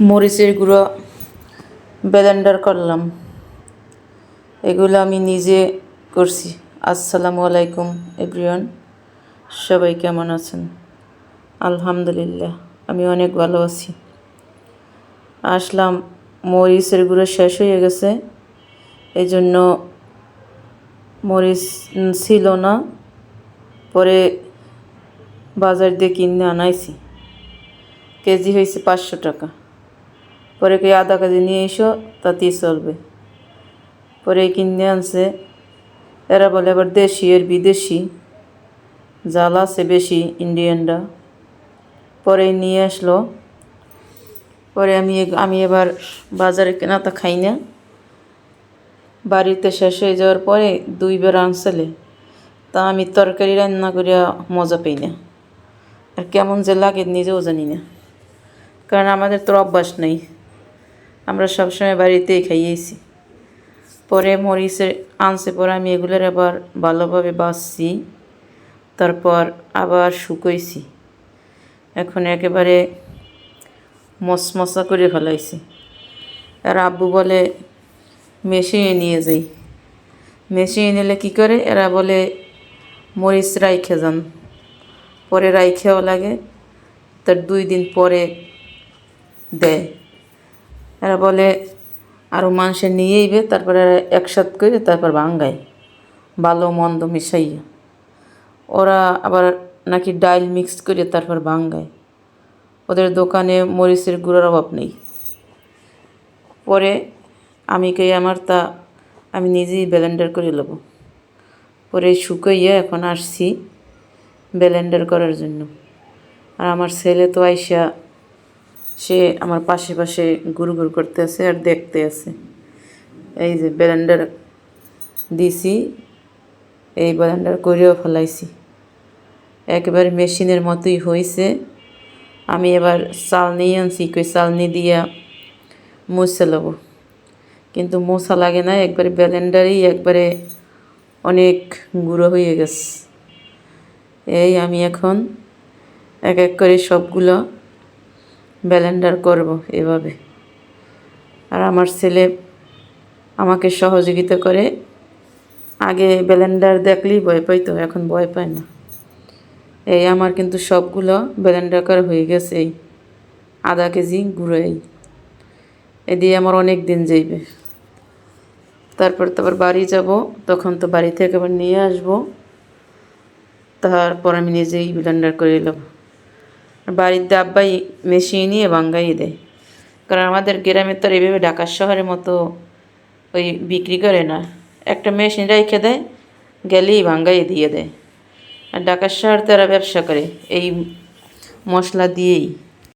মরিচের গুঁড়ো ব্লেন্ডার করলাম। এগুলো আমি নিজে করছি। আসসালামু আলাইকুম, এভরিওয়ান। সবাই কেমন আছেন? আলহামদুলিল্লাহ, আমি অনেক ভালো আছি। আসলাম, মরিচের গুঁড়ো শেষ হয়ে গেছে। এই জন্য মরিচ ছিল না। পরে বাজার দিয়ে কিনে আনাইছি। কেজি হয়েছে পাঁচশো টাকা। পরে কি আধা কেজি নিয়ে এসো তাতেই চলবে। পরে কিনে আনছে, এরা বলে আবার দেশি এর বিদেশি, জাল আছে বেশি ইন্ডিয়ানরা। পরে নিয়ে আসলো, পরে আমি আমি এবার বাজারে কেনা তা খাই না। বাড়িতে শেষ হয়ে যাওয়ার পরে দুইবার আনসালে তা আমি তরকারি রান্না করিয়া মজা পাই না। আর কেমন যে লাগে নিজেও জানি না। কারণ আমাদের তো অভ্যাস নেই। আমরা সবসময় বাড়িতেই খাইয়েছি। পরে মরিচের আনছে পরে আমি এগুলোর আবার ভালোভাবে বাঁচছি তারপর আবার শুকোইছি। এখন একেবারে মশমশা করে ফেলাইছি। আর আব্বু বলে, মেশিনে নিয়ে যাই। মেশিনে নিলে কী করে? এরা বলে, মরিচ রাইখে যান। পরে রাইখেও লাগে, তার দুই দিন পরে দেয়। এরা বলে আরও মানুষে নিয়ে আইবে তারপরে একসাথ করে তারপর ভাঙ্গায় ভালো, মন্দ মিশাইয়া। ওরা আবার নাকি ডাইল মিক্স করে তারপর ভাঙ্গায় ওদের দোকানে মরিচের গুঁড়োর অভাব নেই। পরে আমি কে আমার তা আমি নিজেই ব্লেন্ডার করে নেব পরে শুকাইয়া এখন আসছি ব্লেন্ডার করার জন্য। আর আমার ছেলে তো আইসা সে আমার পাশে পাশে গুড় গুড় করতে আছে আর দেখতে আছে। এই যে ব্লেন্ডার দিছি, এই ব্লেন্ডার করেও ফেলাইছি। একেবারে মেশিনের মতোই হয়েছে আমি এবার চালনি আনছি, কই চালনি দিয়া মুছে লব। কিন্তু মোছা লাগে না, একবারে ব্লেন্ডারেই একবারে অনেক গুঁড়ো হয়ে গেছে। এই আমি এখন এক এক করে সবগুলো ব্লেন্ডার করব এভাবে। আর আমার ছেলে আমাকে সহযোগিতা করে, আগে ব্লেন্ডার দেখলেই ভয় পাইতো, এখন ভয় পায় না। এই আমার কিন্তু সবগুলো ব্লেন্ডার করা হয়ে গেছে, এই আধা কেজি গুঁড়ো এই। এ দিয়ে আমার অনেক দিন যাইবে। তারপর তো আবার বাড়ি যাব, তখন তো বাড়ি থেকে আবার নিয়ে আসব। তারপর আমি নিজেই ব্লেন্ডার করে নেব বাড়িতে আব্বাই মেশিয়ে নিয়ে বাঙ্গাই দেয়। কারণ আমাদের গ্রামে তো এইভাবে ঢাকার শহরের মতো ওই বিক্রি করে না। একটা মেশিন রেখে দেয়, গেলেই ভাঙ্গাইয়ে দিয়ে দেয়। আর ঢাকার শহর তারা ব্যবসা করে, এই মশলা দিয়েই।